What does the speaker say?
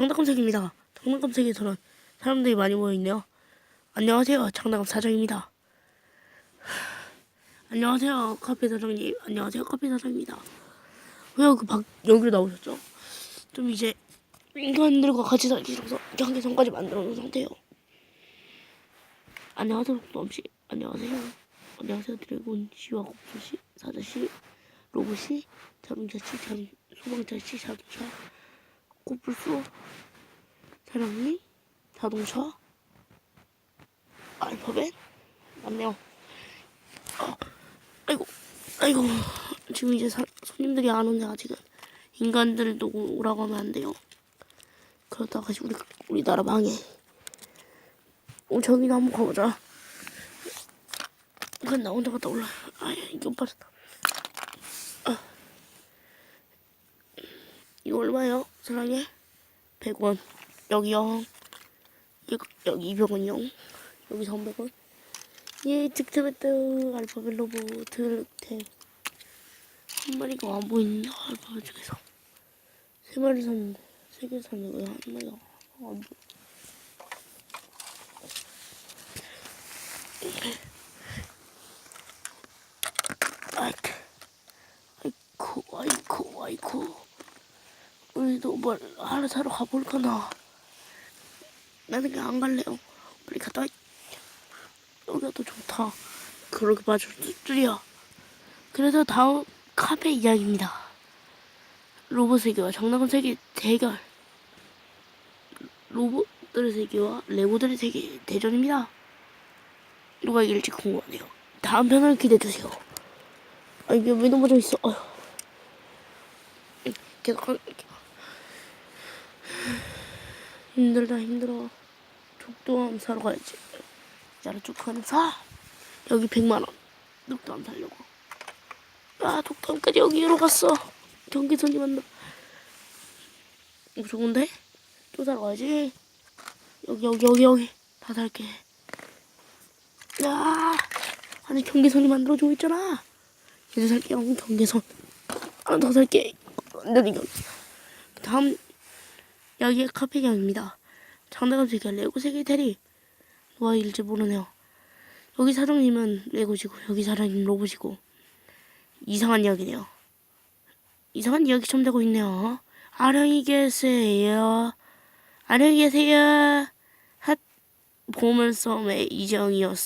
장난감색입니다. 장난감색에서는 사람들이 많이 모여있네요. 안녕하세요. 장난감 사장입니다. 안녕하세요. 카페 사장님. 안녕하세요. 카페 사장입니다. 왜그 밖, 여기로 나오셨죠? 좀 이제 인간들과 같이 살기 싫어서 경계선까지 만들어 놓은 상태예요. 안녕하세요. 놈씨. 안녕하세요. 안녕하세요. 드래곤 씨와 곱수 씨, 사자 씨, 로봇 씨, 자동차 씨, 자동, 소방차 씨, 자동차, 꽃불소, 사랑니, 자동차, 알파벳, 맞네요. 어, 아이고, 아이고, 지금 이제 사, 손님들이 안 오네 아직은. 인간들도 오라고 하면 안 돼요. 그러다가 우리 우리나라 망해. 어, 저기나 한번 가보자. 그냥 나 혼자 갔다 올라. 아, 이거 빠졌다. 아. 이거 얼마요? 사랑해? 100원. 여기요. 여기 200원이요. 여기 300원. 예, 득템했다. 알파벳 로봇 득템. 한 마리가 안 보이는데, 알파벳 중에서. 세 마리 샀는데, 세 개 샀는데, 왜 한 마리가 안 보여? 아이쿠, 아이쿠, 아이쿠, 아이쿠. 우리도 뭘 하나 사러 가볼까나. 나는 그냥 안 갈래요. 빨리 갔다 와. 여기가 더 좋다. 그렇게 봐줄 줄이야. 그래서 다음 카페 이야기입니다. 로봇 세계와 장난감 세계 대결. 로봇들의 세계와 레고들의 세계 대전입니다. 누가 이길지 궁금하네요. 다음 편을 기대해주세요. 아, 이게 왜 넘어져 있어? 어휴. 계속. 힘들다 힘들어. 족도함 사러 가야지. 야를 족도함 사. 여기 100만 원. 족도함 사려고. 아 족도함까지 여기로 갔어. 경계선이 만나. 이거 좋은데? 또 사러 가야지. 여기 여기 여기 여기 다 살게. 야 안에 경계선이 만들어져 있잖아. 얘도 살게요. 경계선. 하나 더 살게. 완전 이거. 다음 여기 카페 경입니다. 장난감 세계 레고 세계 대리 누가 일지 모르네요. 여기 사장님은 레고시고 여기 사장님 로봇이고 이상한 이야기네요. 이상한 이야기 좀 되고 있네요. 안녕히 계세요. 안녕히 계세요. 핫 보물섬의 이정이었습니다.